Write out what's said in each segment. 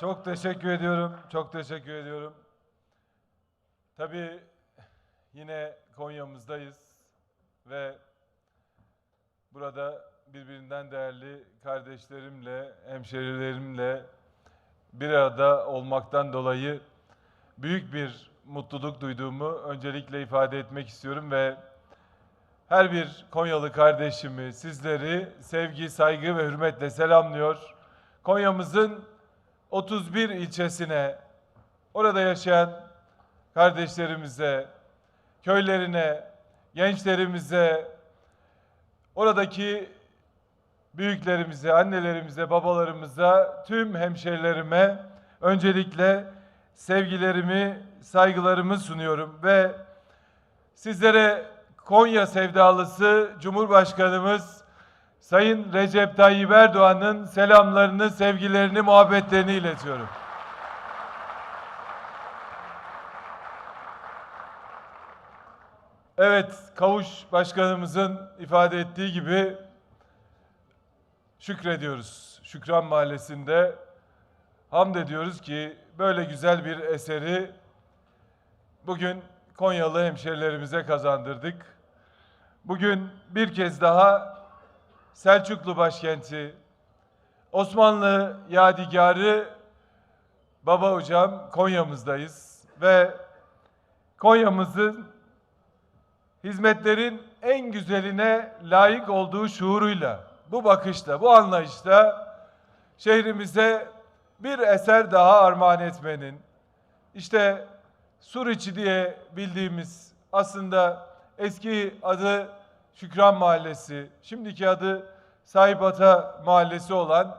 Çok teşekkür ediyorum. Çok teşekkür ediyorum. Tabii yine Konya'mızdayız ve burada birbirinden değerli kardeşlerimle, hemşerilerimle bir arada olmaktan dolayı büyük bir mutluluk duyduğumu öncelikle ifade etmek istiyorum ve her bir Konyalı kardeşimi, sizleri sevgi, saygı ve hürmetle selamlıyor. Konya'mızın 31 ilçesine, orada yaşayan kardeşlerimize, köylerine, gençlerimize, oradaki büyüklerimize, annelerimize, babalarımıza, tüm hemşerilerime öncelikle sevgilerimi, saygılarımı sunuyorum ve sizlere Konya sevdalısı Cumhurbaşkanımız Sayın Recep Tayyip Erdoğan'ın selamlarını, sevgilerini, muhabbetlerini iletiyorum. Evet, Kavuş Başkanımızın ifade ettiği gibi şükrediyoruz. Şükran Mahallesi'nde hamd ediyoruz ki böyle güzel bir eseri bugün Konyalı hemşerilerimize kazandırdık. Bugün bir kez daha Selçuklu başkenti, Osmanlı yadigarı Baba Hocam Konya'mızdayız ve Konya'mızın hizmetlerin en güzeline layık olduğu şuuruyla, bu bakışla, bu anlayışla şehrimize bir eser daha armağan etmenin, işte Suriçi diye bildiğimiz aslında eski adı Şükran Mahallesi, şimdiki adı Sahip Ata Mahallesi olan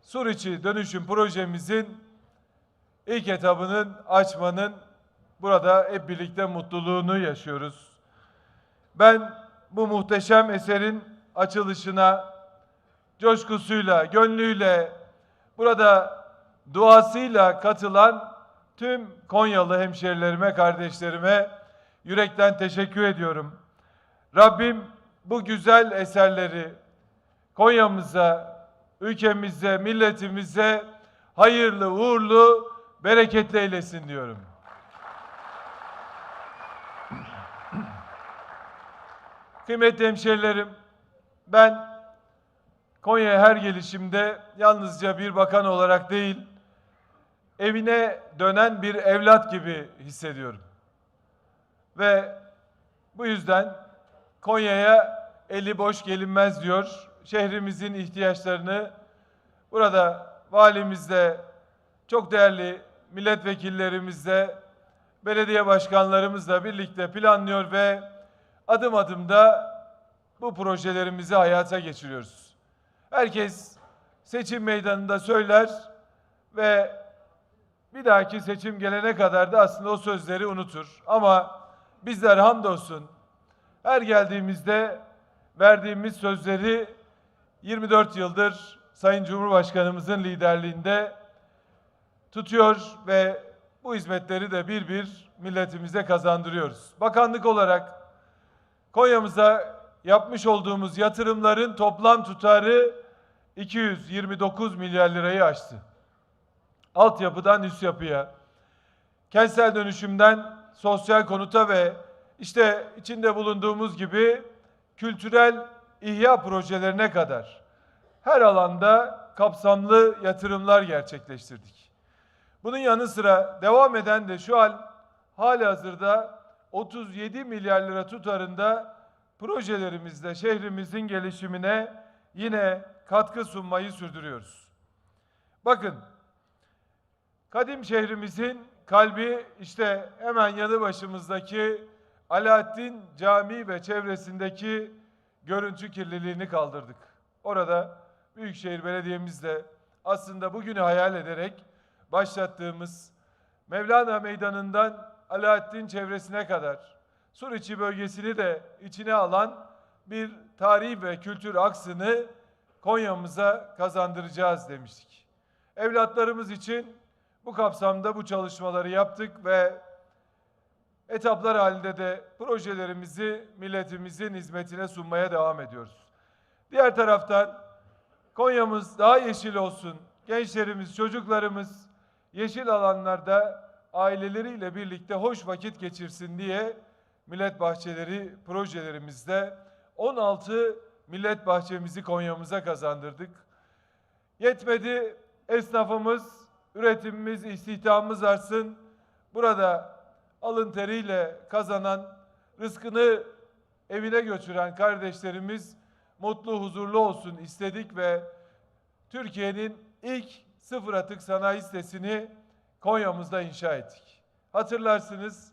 Suriçi dönüşüm projemizin ilk etabının açmanın burada hep birlikte mutluluğunu yaşıyoruz. Ben bu muhteşem eserin açılışına coşkusuyla, gönlüyle, burada duasıyla katılan tüm Konyalı hemşerilerime, kardeşlerime yürekten teşekkür ediyorum. Rabbim bu güzel eserleri Konya'mıza, ülkemize, milletimize hayırlı, uğurlu, bereketli eylesin diyorum. Kıymetli hemşerilerim, ben Konya'ya her gelişimde yalnızca bir bakan olarak değil, evine dönen bir evlat gibi hissediyorum. Ve bu yüzden Konya'ya eli boş gelinmez diyor. Şehrimizin ihtiyaçlarını burada valimizle, çok değerli milletvekillerimizle, belediye başkanlarımızla birlikte planlıyor ve adım adım da bu projelerimizi hayata geçiriyoruz. Herkes seçim meydanında söyler ve bir dahaki seçim gelene kadar da aslında o sözleri unutur. Ama bizler hamdolsun her geldiğimizde verdiğimiz sözleri 24 yıldır Sayın Cumhurbaşkanımızın liderliğinde tutuyor ve bu hizmetleri de bir bir milletimize kazandırıyoruz. Bakanlık olarak Konya'mıza yapmış olduğumuz yatırımların toplam tutarı 229 milyar lirayı aştı. Altyapıdan üst yapıya, kentsel dönüşümden sosyal konuta ve işte içinde bulunduğumuz gibi kültürel ihya projelerine kadar her alanda kapsamlı yatırımlar gerçekleştirdik. Bunun yanı sıra devam eden de şu an hali hazırda 37 milyar lira tutarında projelerimizle şehrimizin gelişimine yine katkı sunmayı sürdürüyoruz. Bakın, kadim şehrimizin kalbi işte hemen yanı başımızdaki Alaaddin Camii ve çevresindeki görüntü kirliliğini kaldırdık. Orada Büyükşehir Belediye'mizle aslında bugünü hayal ederek başlattığımız Mevlana Meydanı'ndan Alaaddin çevresine kadar Suriçi bölgesini de içine alan bir tarih ve kültür aksını Konya'mıza kazandıracağız demiştik. Evlatlarımız için bu kapsamda bu çalışmaları yaptık ve etaplar halinde de projelerimizi milletimizin hizmetine sunmaya devam ediyoruz. Diğer taraftan Konya'mız daha yeşil olsun, gençlerimiz, çocuklarımız yeşil alanlarda aileleriyle birlikte hoş vakit geçirsin diye millet bahçeleri projelerimizde 16 millet bahçemizi Konya'mıza kazandırdık. Yetmedi esnafımız, üretimimiz, istihdamımız artsın. Burada alın teriyle kazanan, rızkını evine götüren kardeşlerimiz mutlu, huzurlu olsun istedik ve Türkiye'nin ilk sıfır atık sanayi sitesini Konya'mızda inşa ettik. Hatırlarsınız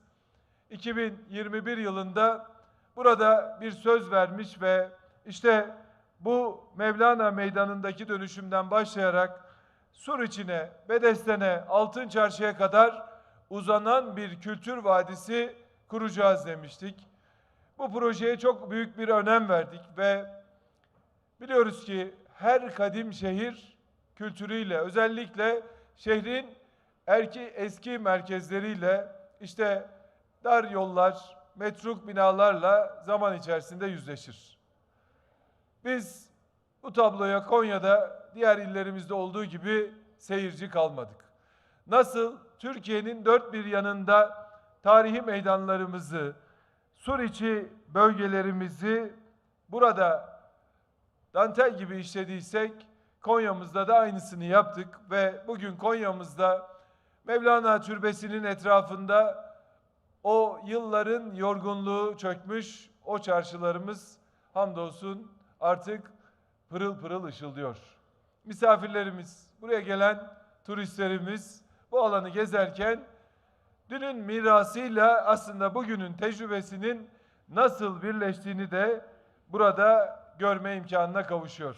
2021 yılında burada bir söz vermiş ve işte bu Mevlana Meydanı'ndaki dönüşümden başlayarak Sur içine, Bedesten'e, Altın Çarşı'ya kadar uzanan bir kültür vadisi kuracağız demiştik. Bu projeye çok büyük bir önem verdik ve biliyoruz ki her kadim şehir kültürüyle özellikle şehrin erki eski merkezleriyle işte dar yollar, metruk binalarla zaman içerisinde yüzleşir. Biz bu tabloya Konya'da diğer illerimizde olduğu gibi seyirci kalmadık. Nasıl Türkiye'nin dört bir yanında tarihi meydanlarımızı, sur içi bölgelerimizi burada dantel gibi işlediysek Konya'mızda da aynısını yaptık ve bugün Konya'mızda Mevlana Türbesi'nin etrafında o yılların yorgunluğu çökmüş o çarşılarımız hamdolsun artık pırıl pırıl ışıldıyor. Misafirlerimiz, buraya gelen turistlerimiz bu alanı gezerken dünün mirasıyla aslında bugünün tecrübesinin nasıl birleştiğini de burada görme imkanına kavuşuyor.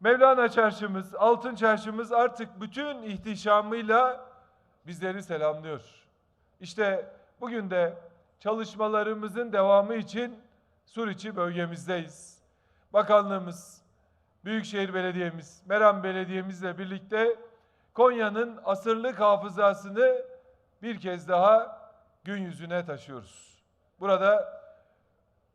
Mevlana Çarşımız, Altın Çarşımız artık bütün ihtişamıyla bizleri selamlıyor. İşte bugün de çalışmalarımızın devamı için Suriçi bölgemizdeyiz. Bakanlığımız, Büyükşehir Belediye'miz, Meram Belediye'mizle birlikte Konya'nın asırlık hafızasını bir kez daha gün yüzüne taşıyoruz. Burada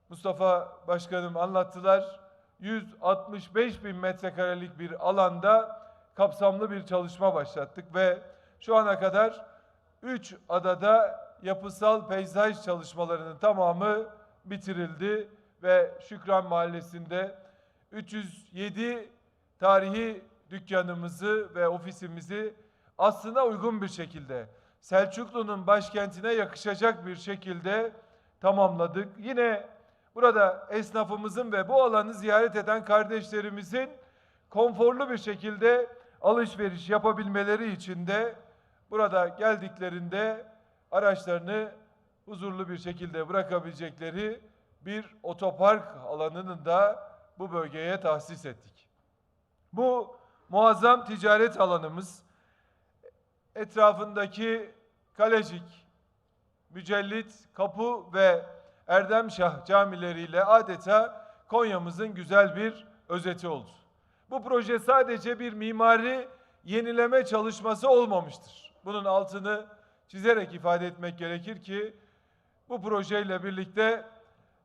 Mustafa Başkanım anlattılar. 165 bin metrekarelik bir alanda kapsamlı bir çalışma başlattık ve şu ana kadar 3 adada yapısal peyzaj çalışmalarının tamamı bitirildi ve Şükran Mahallesi'nde 307 tarihi dükkanımızı ve ofisimizi aslına uygun bir şekilde Selçuklu'nun başkentine yakışacak bir şekilde tamamladık. Yine burada esnafımızın ve bu alanı ziyaret eden kardeşlerimizin konforlu bir şekilde alışveriş yapabilmeleri için de burada geldiklerinde araçlarını huzurlu bir şekilde bırakabilecekleri bir otopark alanını da bu bölgeye tahsis ettik. Bu muazzam ticaret alanımız etrafındaki Kalecik, Mücellit, Kapı ve Erdemşah camileriyle adeta Konya'mızın güzel bir özeti oldu. Bu proje sadece bir mimari yenileme çalışması olmamıştır. Bunun altını çizerek ifade etmek gerekir ki bu projeyle birlikte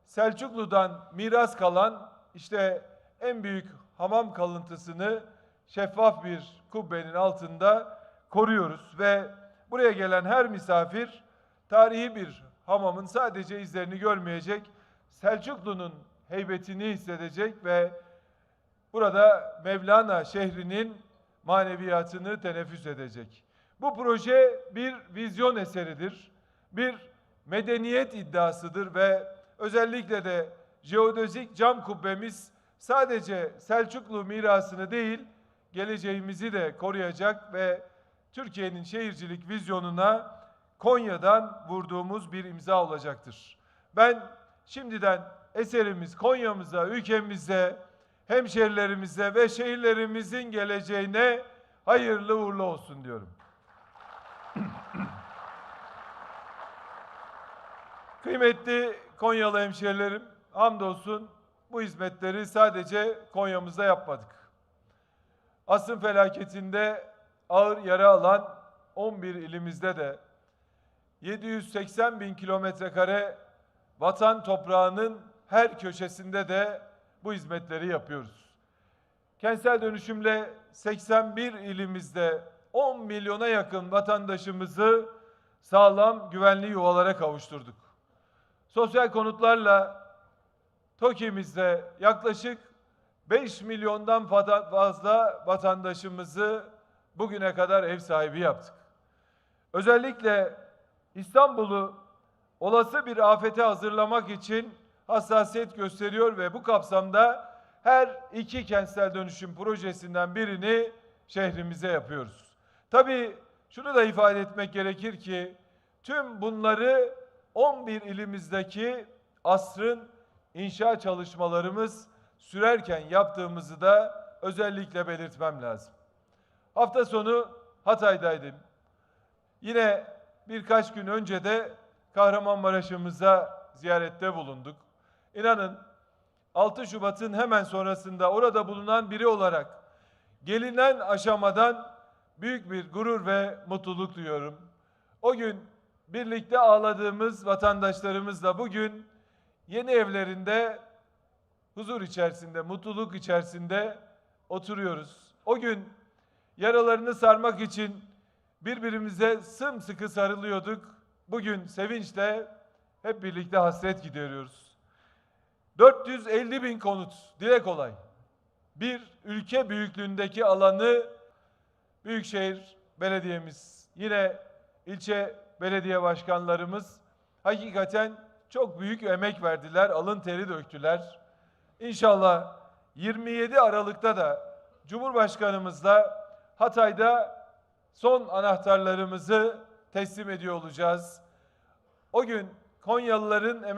Selçuklu'dan miras kalan işte en büyük hamam kalıntısını şeffaf bir kubbenin altında koruyoruz ve buraya gelen her misafir tarihi bir hamamın sadece izlerini görmeyecek, Selçuklu'nun heybetini hissedecek ve burada Mevlana şehrinin maneviyatını teneffüs edecek. Bu proje bir vizyon eseridir, bir medeniyet iddiasıdır ve özellikle de jeodezik cam kubbemiz sadece Selçuklu mirasını değil, geleceğimizi de koruyacak ve Türkiye'nin şehircilik vizyonuna Konya'dan vurduğumuz bir imza olacaktır. Ben şimdiden eserimiz Konya'mıza, ülkemize, hemşerilerimize ve şehirlerimizin geleceğine hayırlı uğurlu olsun diyorum. Kıymetli Konyalı hemşerilerim, hamdolsun bu hizmetleri sadece Konya'mızda yapmadık. Asrın felaketinde ağır yara alan 11 ilimizde de 780 bin kilometre kare vatan toprağının her köşesinde de bu hizmetleri yapıyoruz. Kentsel dönüşümle 81 ilimizde 10 milyona yakın vatandaşımızı sağlam güvenli yuvalara kavuşturduk. Sosyal konutlarla TOKİ'mizde yaklaşık 5 milyondan fazla vatandaşımızı bugüne kadar ev sahibi yaptık. Özellikle İstanbul'u olası bir afete hazırlamak için hassasiyet gösteriyor ve bu kapsamda her iki kentsel dönüşüm projesinden birini şehrimize yapıyoruz. Tabii şunu da ifade etmek gerekir ki tüm bunları 11 ilimizdeki asrın inşa çalışmalarımız sürerken yaptığımızı da özellikle belirtmem lazım. Hafta sonu Hatay'daydım. Yine birkaç gün önce de Kahramanmaraş'ımıza ziyarette bulunduk. İnanın 6 Şubat'ın hemen sonrasında orada bulunan biri olarak gelinen aşamadan büyük bir gurur ve mutluluk duyuyorum. O gün birlikte ağladığımız vatandaşlarımızla bugün yeni evlerinde huzur içerisinde, mutluluk içerisinde oturuyoruz. O gün yaralarını sarmak için birbirimize sımsıkı sarılıyorduk. Bugün sevinçle hep birlikte hasret gideriyoruz. 450 bin konut, dile kolay. Bir ülke büyüklüğündeki alanı Büyükşehir Belediyemiz, yine ilçe belediye başkanlarımız hakikaten çok büyük emek verdiler, alın teri döktüler. İnşallah 27 Aralık'ta da Cumhurbaşkanımızla Hatay'da son anahtarlarımızı teslim ediyor olacağız. O gün Konyalıların